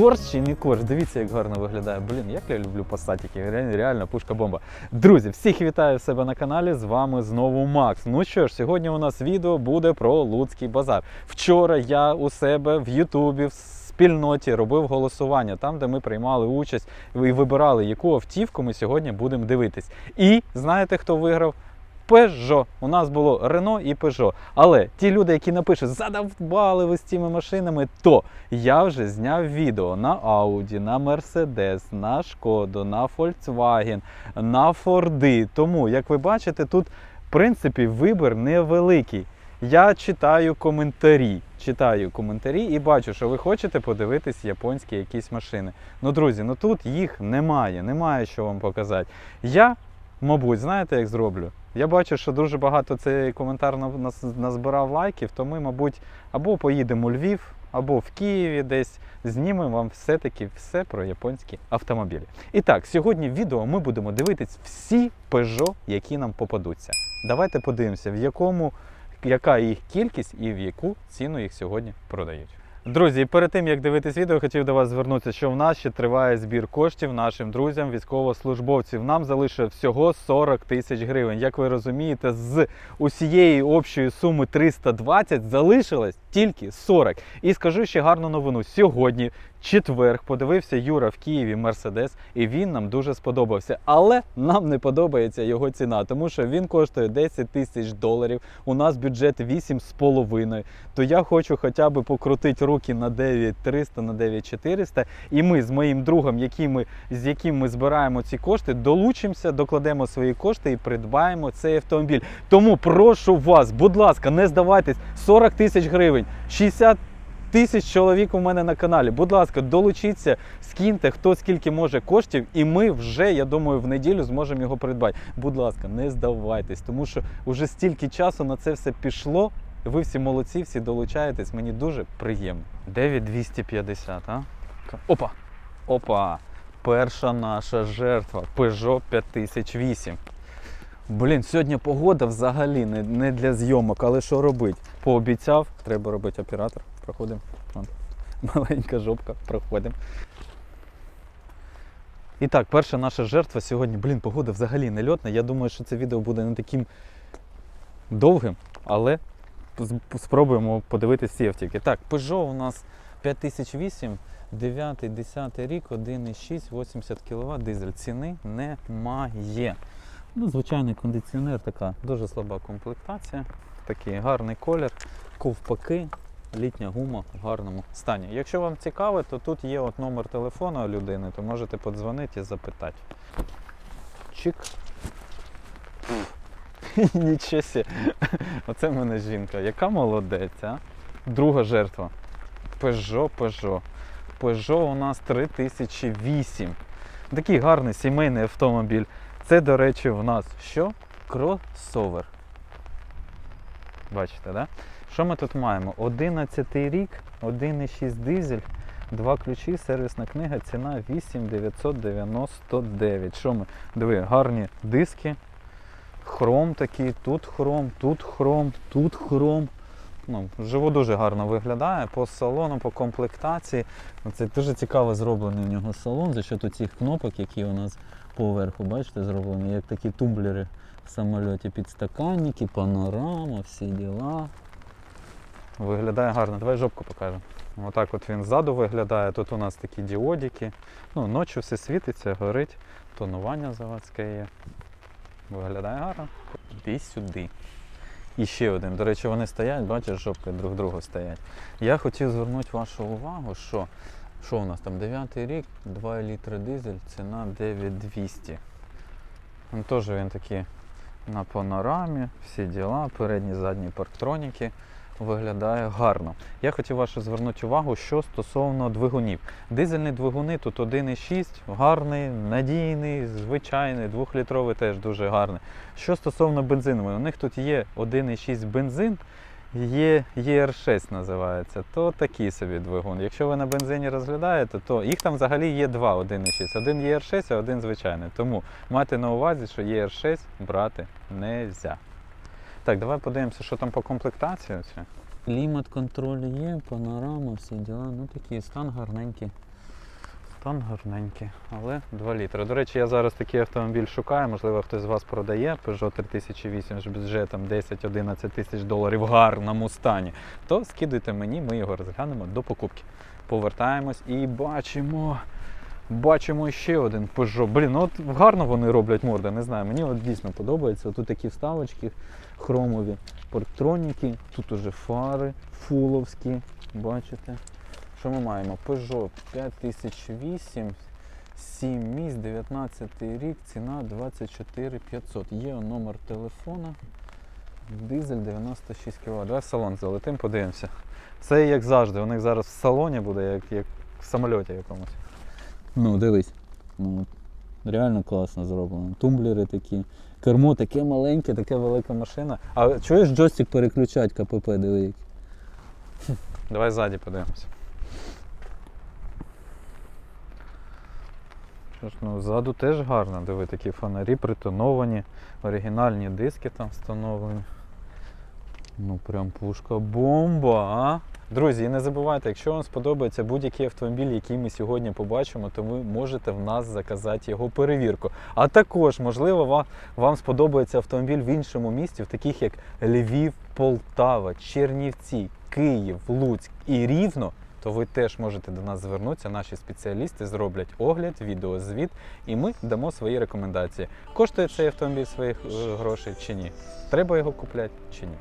Корч чи не корч? Дивіться, як гарно виглядає. Блін, як я люблю. Реально, реально пушка бомба. Друзі, всіх вітаю в себе на каналі. З вами знову Макс. Ну що ж, сьогодні у нас відео буде про Луцький базар. Вчора я у себе в Ютубі в спільноті робив голосування, там, де ми приймали участь і вибирали, яку автівку ми сьогодні будемо дивитись. І знаєте, хто виграв? Peugeot. У нас було Renault і Peugeot. Але ті люди, які напишуть, задовбали ви з цими машинами, то я вже зняв відео на Audi, на Mercedes, на Шкоду, на Volkswagen, на Ford. Тому, як ви бачите, тут в принципі вибір невеликий. Я читаю коментарі. Читаю коментарі і бачу, що ви хочете подивитись японські якісь машини. Ну, друзі, ну тут їх немає, немає що вам показати. Я, мабуть, знаєте, як зроблю? Я бачу, що дуже багато цей коментар назбирав лайків, то ми, мабуть, або поїдемо у Львів, або в Києві десь знімемо вам все-таки все про японські автомобілі. І так, сьогодні в відео ми будемо дивитись всі Peugeot, які нам попадуться. Давайте подивимося, в якому, яка їх кількість і в яку ціну їх сьогодні продають. Друзі, перед тим як дивитись відео, хотів до вас звернутися, що в нас ще триває збір коштів нашим друзям, військовослужбовців. Нам залишили всього 40 тисяч гривень. Як ви розумієте, з усієї общої суми 320 залишилось тільки 40. І скажу ще гарну новину. Сьогодні, четверг, подивився Юра в Києві Мерседес, і він нам дуже сподобався. Але нам не подобається його ціна, тому що він коштує 10 тисяч доларів. У нас бюджет 8,5. То я хочу хоча б покрутити руки на 9300, на 9400. І ми з моїм другом, який ми, з яким ми збираємо ці кошти, долучимося, докладемо свої кошти і придбаємо цей автомобіль. Тому прошу вас, будь ласка, не здавайтесь, 40 тисяч гривень, 60 тисяч чоловік у мене на каналі. Будь ласка, долучіться, скиньте хто скільки може коштів, і ми вже, я думаю, в неділю зможемо його придбати. Будь ласка, не здавайтесь, тому що вже стільки часу на це все пішло. Ви всі молодці, всі долучаєтесь, мені дуже приємно. 9250, а? Опа! Опа! Перша наша жертва Peugeot 5008. Блін, сьогодні погода взагалі не, не для зйомок, але що робити? Пообіцяв, треба робити оператор. Проходимо. Маленька жопка, проходимо. І так, перша наша жертва сьогодні, блін, погода взагалі не льотна. Я думаю, що це відео буде не таким довгим, але спробуємо подивитися всі автівки. Так, Peugeot у нас 5008, 9, 10 рік, 1,6, 80 кВт дизель. Ціни немає. Ну, звичайний кондиціонер, така дуже слаба комплектація, такий гарний колір, ковпаки, літня гума в гарному стані. Якщо вам цікаво, то тут є от номер телефону людини, то можете подзвонити і запитати. Чик. Нічого сі. Оце в мене жінка. Яка молодець, а? Друга жертва. Peugeot, Peugeot. Peugeot у нас 3008. Такий гарний сімейний автомобіль. Це, до речі, в нас що? Кросовер. Бачите, да? Що ми тут маємо? 11 рік, 1,6 дизель, два ключі, сервісна книга, ціна 8999. Що ми? Диви, гарні диски. Хром такий, тут хром, тут хром, тут хром. Ну, живо дуже гарно виглядає по салону, по комплектації. Це дуже цікаво зроблений у нього салон за счет цих кнопок, які у нас поверху, бачите, зроблені, як такі тумблери в самольоті, підстаканники, панорама, всі діла. Виглядає гарно. Давай жопку покажемо. Отак от він ззаду виглядає. Тут у нас такі діодики. Ну, ночі все світиться, горить, тонування заводське є. Виглядає гарно. Іди сюди. І ще один. До речі, вони стоять, бачиш, жопки друг другу стоять. Я хотів звернути вашу увагу, що що у нас там 9 рік, 2 літри дизель, ціна 9200. Теж він такий на панорамі, всі діла, передні, задні парктроніки. Виглядає гарно. Я хотів вашу звернути увагу, що стосовно двигунів. Дизельні двигуни тут 1,6, гарний, надійний, звичайний, двохлітровий теж дуже гарний. Що стосовно бензинової, у них тут є 1,6 бензин, є ER6 називається, то такий собі двигун. Якщо ви на бензині розглядаєте, то їх там взагалі є два 1,6. Один ER6, а один звичайний. Тому майте на увазі, що ER6 брати не можна. Так, давай подивимося, що там по комплектації. оце. Клімат контроль є, панорама, всі діла. Ну такі, стан гарненький. Стан гарненький, але 2 літри. До речі, я зараз такий автомобіль шукаю, можливо, хтось з вас продає Peugeot 3008 з бюджетом 10-11 тисяч доларів в гарному стані, то скидуйте мені, ми його розглянемо до покупки. Повертаємось і бачимо. Бачимо ще один Peugeot. Блін, ну от гарно вони роблять морди, не знаю. Мені от дійсно подобається. Тут такі вставочки хромові, парктроніки, тут уже фари фуловські. Бачите? Що ми маємо? Peugeot 5008, 7 місць, 19 рік, ціна 24 500. Є номер телефона. Дизель 96 кВт. Давай в салон залетим, подивимося. Все як завжди, у них зараз в салоні буде, як, як в самольоті якомусь. Ну, дивись. Ну, реально класно зроблено. Тумблери такі. Кермо таке маленьке, таке велика машина. А чуєш джойстик переключать КПП, диви. Давай ззаді подивимося. Що ж, ну ззаду теж гарно, диви, такі фонарі притоновані, оригінальні диски там встановлені. Ну прям пушка бомба, а? Друзі, і не забувайте, якщо вам сподобається будь-який автомобіль, який ми сьогодні побачимо, то ви можете в нас заказати його перевірку. А також, можливо, вам, вам сподобається автомобіль в іншому місті, в таких як Львів, Полтава, Чернівці, Київ, Луцьк і Рівно. То ви теж можете до нас звернутися. Наші спеціалісти зроблять огляд, відеозвіт, і ми дамо свої рекомендації. Коштує цей автомобіль своїх е, грошей чи ні? Треба його купляти чи ні?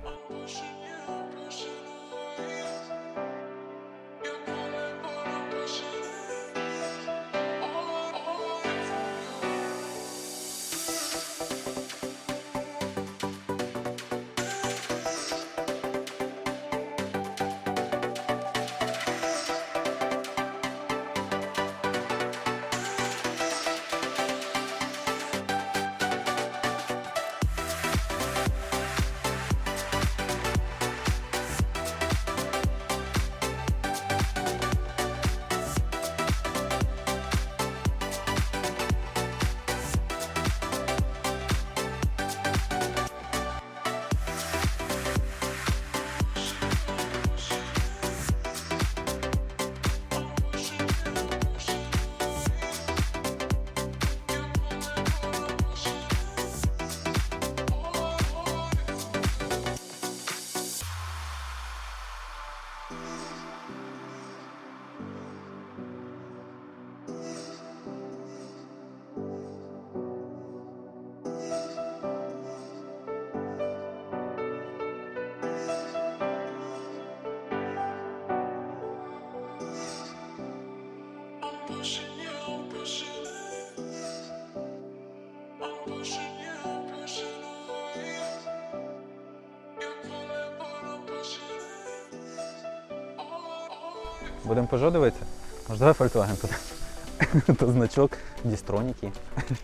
Будемо Peugeot дивитися? Може, давай Volkswagen подивимося. То значок Дістроніки.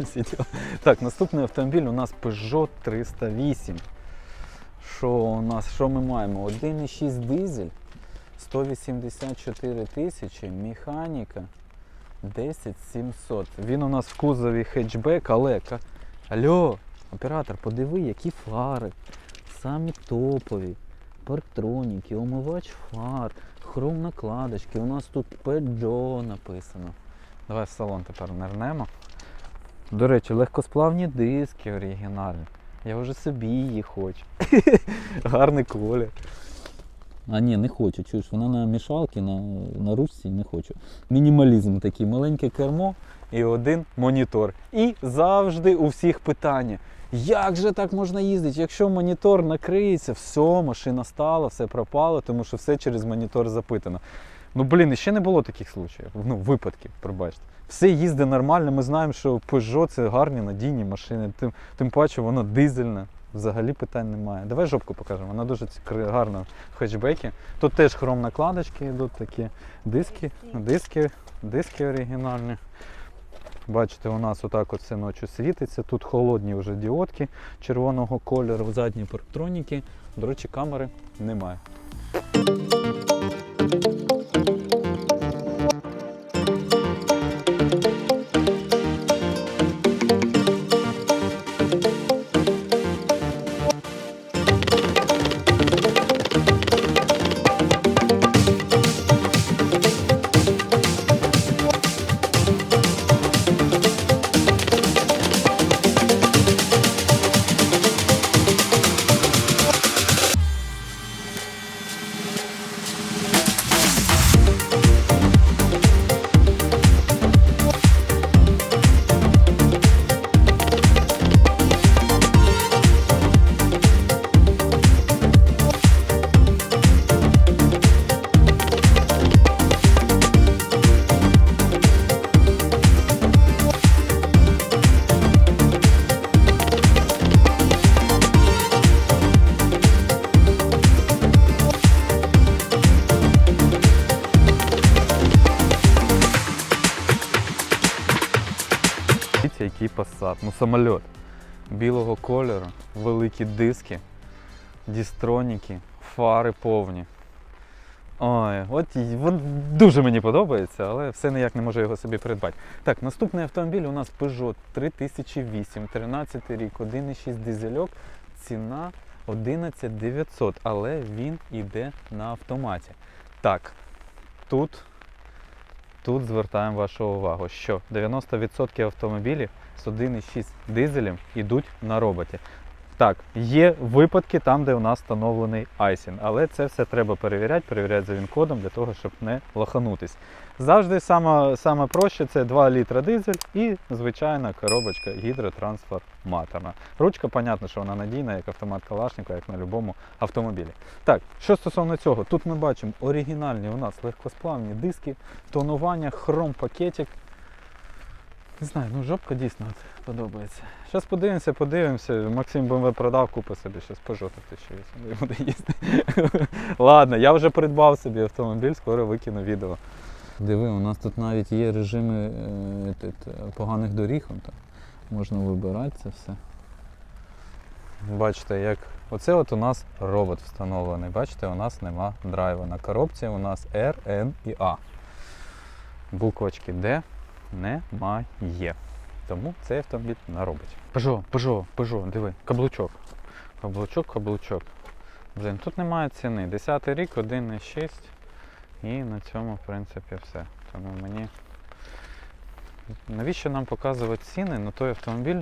Так, наступний автомобіль у нас Peugeot 308. Що у нас? Що ми маємо? 1,6 дизель, 184 тисячі, механіка 10700. Він у нас в кузові хетчбек, але. Алло, оператор, подиви, які фари. Самі топові. Парктроніки, омивач фар, хром накладочки. У нас тут Peugeot написано. Давай в салон тепер нирнемо. До речі, легкосплавні диски оригінальні. Я вже собі її хочу. Гарний колір. А ні, не хочу. Чуєш, вона на мішалці, на, на ручці не хочу. Мінімалізм такий, маленьке кермо і один монітор. І завжди у всіх питання. Як же так можна їздити? Якщо монітор накриється, все, машина стала, все пропало, тому що все через монітор запитано. Ну блін, ще не було таких случаїв, ну, випадків, пробачте. Все їздить нормально, ми знаємо, що Peugeot це гарні надійні машини, тим, тим паче воно дизельне. Взагалі питань немає. Давай жопку покажемо. Вона дуже гарна в хетчбекі. Тут теж хром накладочки йдуть такі диски, диски, диски оригінальні. Бачите, у нас отак от все ночі світиться. Тут холодні вже діодки червоного кольору, задні парктроніки. До речі, камери немає. Який Passat. Ну, самоліт. Білого кольору, великі диски, дістроніки, фари повні. Ой, от дуже мені подобається, але все ніяк не можу його собі придбати. Так, наступний автомобіль у нас Peugeot 3008, 13 рік, 1,6 дизельок, ціна 11 900, але він іде на автоматі. Так, тут, тут звертаємо вашу увагу, що 90% автомобілів з 1,6 дизелем йдуть на роботі. Так, є випадки там, де у нас встановлений айсін, але це все треба перевіряти, перевіряти за він-кодом для того, щоб не лоханутись. Завжди саме, саме проще це 2 літра дизель і звичайна коробочка гідротрансформаторна. Ручка, понятно, що вона надійна, як автомат Калашникова, як на будь-якому автомобілі. Так, що стосовно цього, тут ми бачимо оригінальні у нас легкосплавні диски, тонування, хром-пакетик. Не знаю, ну жопка дійсно от подобається. Зараз подивимося, подивимося. Максим BMW продав, купи собі щось Peugeot 1008 і буде їсти. Ладно, я вже придбав собі автомобіль, скоро викину відео. Диви, у нас тут навіть є режими е, тут, поганих доріг. Можна вибирати це все. Бачите, як оце от у нас робот встановлений. Бачите, у нас нема драйва. На коробці у нас R, N і A. Буквочки D немає. Тому цей автомобіль на роботі. Peugeot, Peugeot, Peugeot, диви, каблучок. Каблучок, каблучок. Блін, тут немає ціни. 10 рік, 1,6. І на цьому, в принципі, все. Тому мені. Навіщо нам показувати ціни на той автомобіль,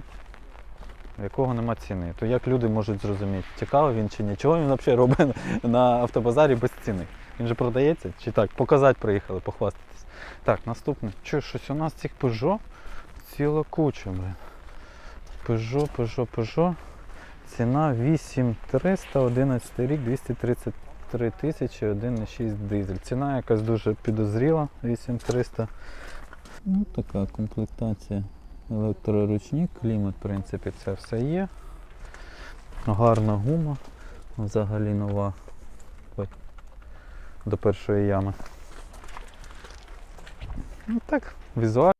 в якого нема ціни? То як люди можуть зрозуміти, цікаво він чи ні? Чого він взагалі робить на автобазарі без ціни? Він же продається? Чи так? Показати приїхали, похвастатись. Так, наступне. Що, щось у нас цих Peugeot ціла куча, блин. Peugeot, Peugeot, Peugeot. Ціна 8300, 11 рік, 233 тисячі, 1,6 дизель. Ціна якась дуже підозріла, 8300. Ну, така комплектація. Електроручник, клімат, в принципі, це все є. Гарна гума, взагалі нова. Ой, до першої ями. Ну так, візуально.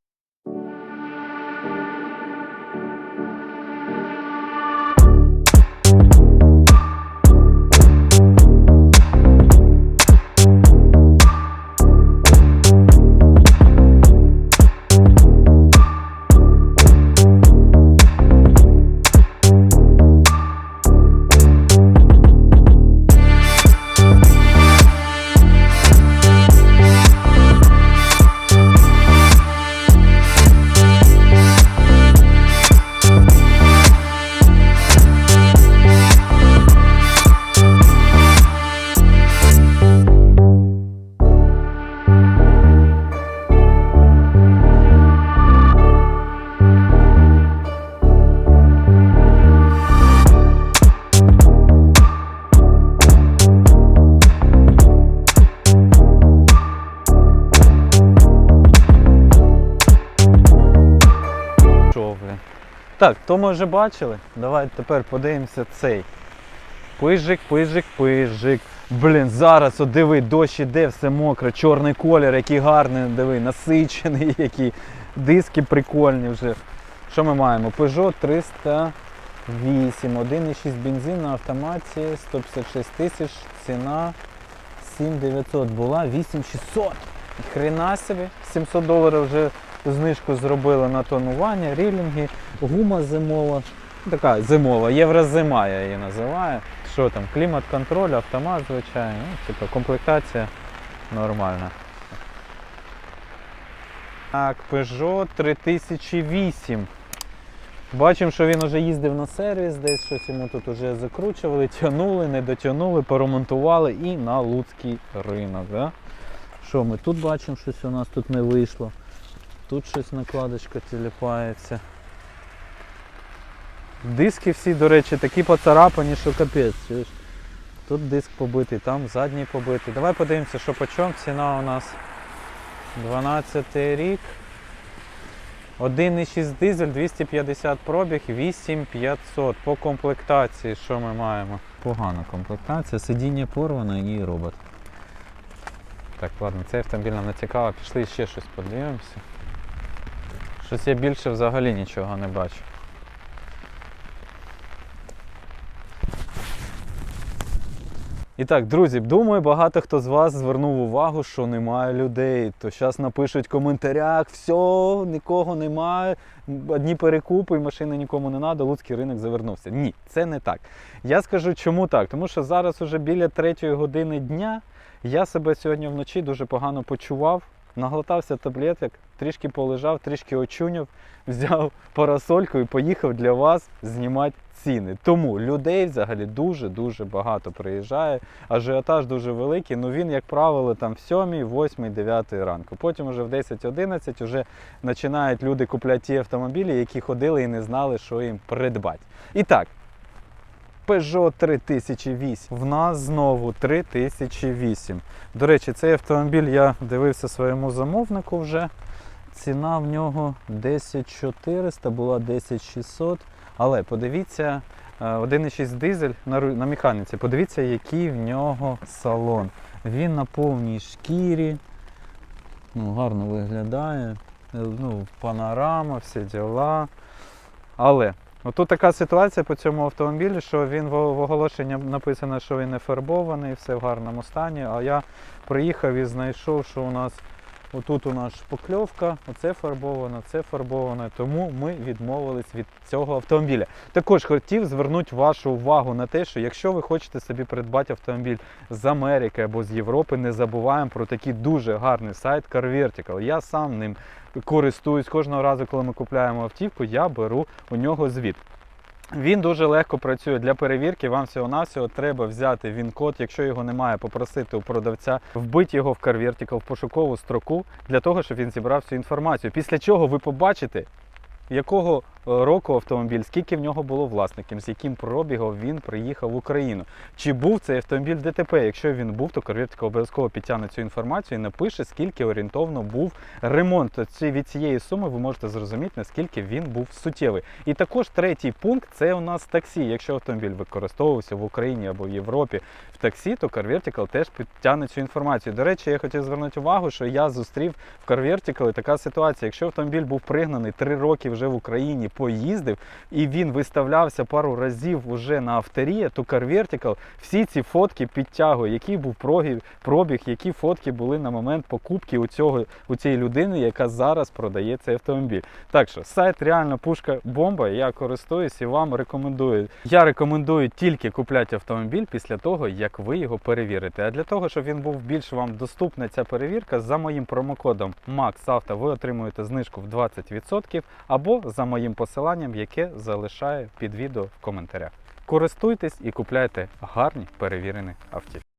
Так, то ми вже бачили. Давайте тепер подивимося цей. Пижик, пижик, пижик. Блін, зараз от диви, дощ іде, все мокре, чорний колір, який гарний, диви, насичений, які диски прикольні вже. Що ми маємо? Peugeot 308, 1,6 бензин на автоматі, 156 тисяч, ціна 7900 була, 8600. Хрена собі, 700 доларів вже знижку зробили на тонування, рілінги, гума зимова. Така зимова, єврозима я її називаю. Що там, клімат-контроль, автомат, звичайно. Ну, типу, комплектація нормальна. Так, Peugeot 3008. Бачимо, що він вже їздив на сервіс, десь щось йому тут вже закручували, тягнули, не дотягнули, поремонтували і на Луцький ринок. Да? Що ми тут бачимо, щось у нас тут не вийшло. Тут щось накладочка тіліпається. Диски всі, до речі, такі поцарапані, що капець. Тут диск побитий, там задній побитий. Давай подивимося, що по чому. Ціна у нас 12 рік. 1,6 дизель, 250 пробіг, 8500. По комплектації, що ми маємо? Погана комплектація, сидіння порване і робот. Так, ладно, цей автомобіль нам не цікаво, пішли ще щось подивимося. Щось я більше взагалі нічого не бачу. І так, друзі, думаю, багато хто з вас звернув увагу, що немає людей. То зараз напишуть в коментарях, все, нікого немає, одні перекупи, машини нікому не треба, Луцький ринок завернувся. Ні, це не так. Я скажу, чому так? Тому що зараз уже біля третьої години дня я себе сьогодні вночі дуже погано почував, наглотався таблеток, трішки полежав, трішки очуняв, взяв парасольку і поїхав для вас знімати ціни. Тому людей взагалі дуже-дуже багато приїжджає. Ажіотаж дуже великий, ну він, як правило, там в 7, 8, 9 ранку. Потім вже в 10-11 вже починають люди купляти ті автомобілі, які ходили і не знали, що їм придбати. І так, Peugeot 3008. В нас знову 3008. До речі, цей автомобіль я дивився своєму замовнику вже. Ціна в нього 10400, була 10600. Але подивіться, е, 1,6 дизель на, на механіці. Подивіться, який в нього салон. Він на повній шкірі. Ну, гарно виглядає. Е, Ну, панорама, всі діла. Але Отут така ситуація по цьому автомобілі, що він в оголошенні написано, що він не фарбований, все в гарному стані. А я приїхав і знайшов, що у нас отут у нас шпакльовка, оце фарбовано, це фарбовано. Тому ми відмовились від цього автомобіля. Також хотів звернути вашу увагу на те, що якщо ви хочете собі придбати автомобіль з Америки або з Європи, не забуваємо про такий дуже гарний сайт Car Vertical. Я сам ним користуюсь кожного разу, коли ми купуємо автівку, я беру у нього звіт. Він дуже легко працює для перевірки. Вам всього-навсього треба взяти він-код, якщо його немає, попросити у продавця, вбити його в Car в пошукову строку для того, щоб він зібрав всю інформацію. Після чого ви побачите, якого року автомобіль, скільки в нього було власників, з яким пробігом він приїхав в Україну. Чи був цей автомобіль ДТП? Якщо він був, то Car обов'язково підтягне цю інформацію і напише, скільки орієнтовно був ремонт. Ці- від цієї суми ви можете зрозуміти, наскільки він був суттєвий. І також третій пункт це у нас таксі. Якщо автомобіль використовувався в Україні або в Європі в таксі, то Car теж підтягне цю інформацію. До речі, я хотів звернути увагу, що я зустрів в Car така ситуація. Якщо автомобіль був пригнаний три роки вже в Україні, поїздив, і він виставлявся пару разів уже на авторі, то Vertical всі ці фотки підтягує, який був пробіг, які фотки були на момент покупки у цього у цієї людини, яка зараз продає цей автомобіль. Так що сайт реально пушка бомба. Я користуюсь і вам рекомендую. Я рекомендую тільки купляти автомобіль після того, як ви його перевірите. А для того, щоб він був більш вам доступна ця перевірка, за моїм промокодом MAXAUTO ви отримуєте знижку в 20% або за моїм посиланням, яке залишаю під відео в коментарях. Користуйтесь і купляйте гарні перевірені автівки.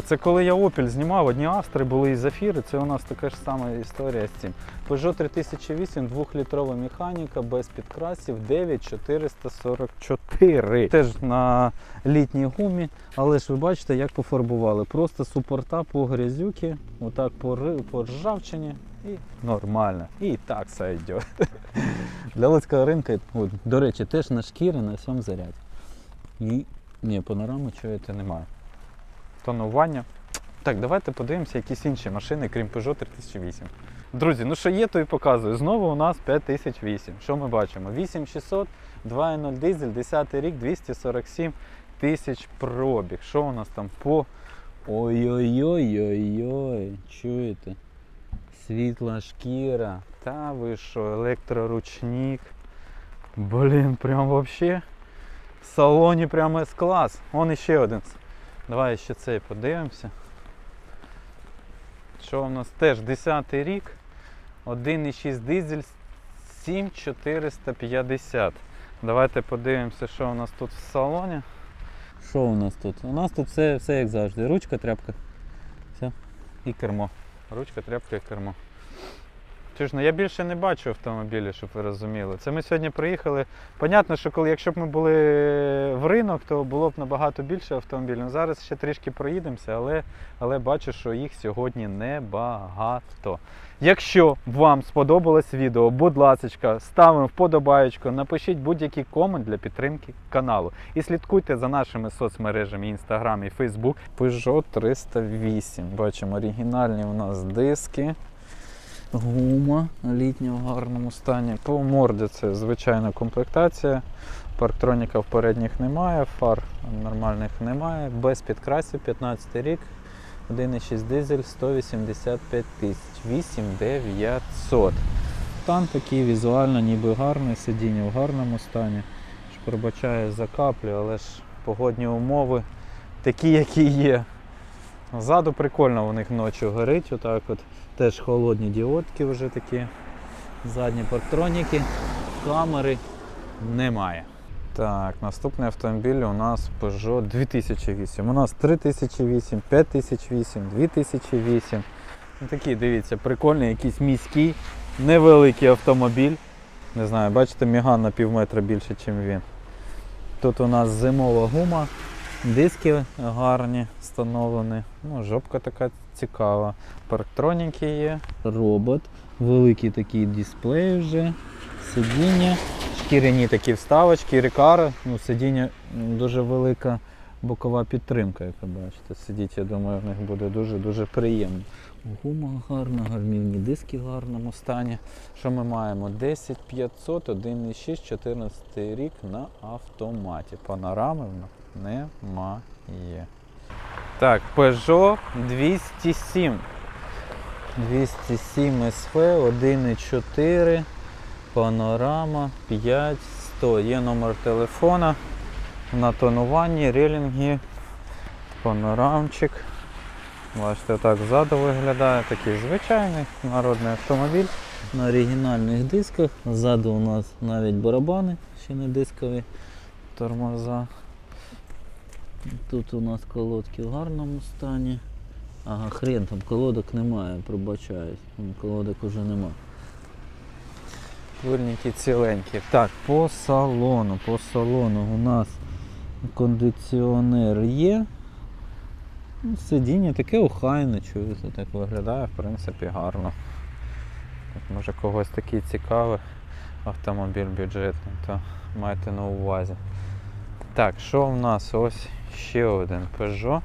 Це. Це коли я Opel знімав, одні Астри були і Зафіри, це у нас така ж сама історія з цим. Peugeot 3008, 2-літрова механіка без підкрасів 9444. Теж на літній гумі, але ж ви бачите, як пофарбували. Просто супорта по грязюки, отак по, по ржавчині. І нормально. І так все йде. Для Луцького ринку, до речі, теж на шкірі на всьому заряді. І ні, панорами чуєте немає. Тонування. Так, давайте подивимося якісь інші машини, крім Peugeot 3008. Друзі, ну що є, то і показую. Знову у нас 5008. Що ми бачимо? 8600, 2.0 дизель, 10 рік, 247 тисяч пробіг. Що у нас там по. Ой-ой-ой-ой-ой, чуєте? Світла шкіра. Та ви що, електроручник. Блін, прям вообще. В салоні прямо С-клас. Вон іще один. Давай ще цей подивимося. Що у нас теж 10 рік. 1,6 дизель 7450. Давайте подивимося, що у нас тут в салоні. Що у нас тут? У нас тут все, все як завжди. Ручка, тряпка. Все. І кермо. Ручка, тряпка і кермо. Ну я більше не бачу автомобілів, щоб ви розуміли. Це ми сьогодні приїхали. Понятно, що коли, якщо б ми були в ринок, то було б набагато більше автомобілів. Ну, Зараз ще трішки проїдемося, але, але бачу, що їх сьогодні небагато. Якщо вам сподобалось відео, будь ласка, ставимо вподобаєчку, напишіть будь-який комент для підтримки каналу. І слідкуйте за нашими соцмережами Instagram і Facebook. Peugeot 308. Бачимо оригінальні у нас диски. Гума літня в гарному стані. По морді це звичайна комплектація. Парктроніка в передніх немає, фар нормальних немає. Без підкрасів 15 рік. 1,6 дизель 185 тисяч. 8900. Стан такий візуально ніби гарний, сидіння в гарному стані. Пробачаю за каплю, але ж погодні умови такі, які є. Ззаду прикольно у них ночі горить, отак от. Теж холодні діодки вже такі. Задні парктроніки, камери немає. Так, наступний автомобіль у нас Peugeot 2008. У нас 3008, 5008, 2008. Ну, Такий, дивіться, прикольний, якийсь міський, невеликий автомобіль. Не знаю, бачите, міган на пів метра більше, ніж він. Тут у нас зимова гума, диски гарні встановлені. Ну, жопка така цікава. Парктроніки є. Робот, великий такий дисплей вже, сидіння, шкіряні такі вставочки, рекари. Ну, сидіння дуже велика бокова підтримка, як ви бачите. Сидіть, я думаю, в них буде дуже-дуже приємно. Гума гарна, гармівні диски в гарному стані. Що ми маємо? 10500, 1,6, 14 рік на автоматі. Панорами немає. Так, Peugeot 207. 207 SV, 1,4, панорама 5100. Є номер телефона на тонуванні, релінги, панорамчик. Бачите, так ззаду виглядає такий звичайний народний автомобіль на оригінальних дисках. Ззаду у нас навіть барабани, ще не дискові тормоза. Тут у нас колодки в гарному стані. Ага, хрен, там колодок немає, пробачаюсь. Колодок уже нема. Дворники ціленькі. Так, по салону. По салону у нас кондиціонер є. Ну, Сидіння таке охайне, чуєте, так виглядає, в принципі, гарно. Так, Може когось такий цікавий автомобіль бюджетний, то майте на увазі. Так, що в нас? Ось ще один Peugeot.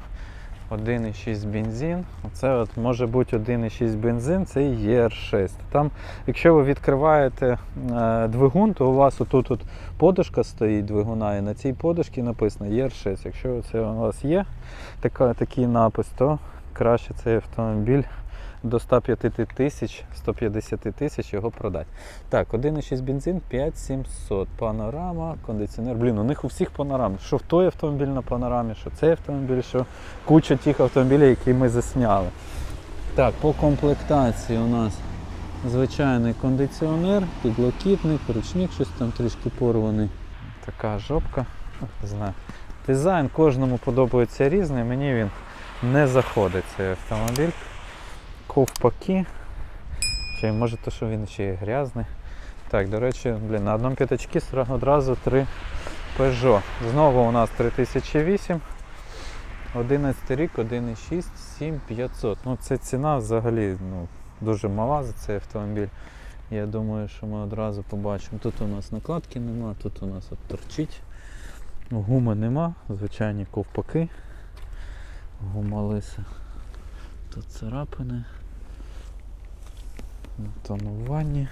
1,6 бензин. Це от може бути 1,6 бензин, це і ER6. Там, якщо ви відкриваєте е, двигун, то у вас отут от подушка стоїть двигуна, і на цій подушці написано ER6. Якщо це у вас є така, такий напис, то краще цей автомобіль до 105 тисяч, 150 тисяч його продати. Так, 1,6 бензин, 5700. Панорама, кондиціонер. Блін, у них у всіх панорам. Що в той автомобіль на панорамі, що цей автомобіль, що куча тих автомобілів, які ми засняли. Так, по комплектації у нас звичайний кондиціонер, підлокітник, ручник, щось там трішки порваний. Така жопка. Не знаю. Дизайн кожному подобається різний. Мені він не заходить цей автомобіль. Ковпаки. Чи може то, що він ще й грязний. Так, до речі, блін, на одному п'ятачці одразу три Peugeot. Знову у нас 3008. 11 рік, 1,6, 7500. Ну, це ціна взагалі ну, дуже мала за цей автомобіль. Я думаю, що ми одразу побачимо. Тут у нас накладки нема, тут у нас от торчить. Гуми нема, звичайні ковпаки. Гума лиса. Тут царапини. Тонуванні.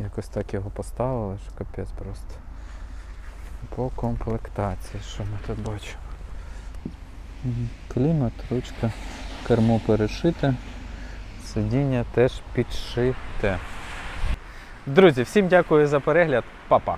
Якось так його поставили, що капець просто. По комплектації, що ми тут бачимо? Клімат, ручка, кермо перешите, сидіння теж підшите. Друзі, всім дякую за перегляд. Па-па!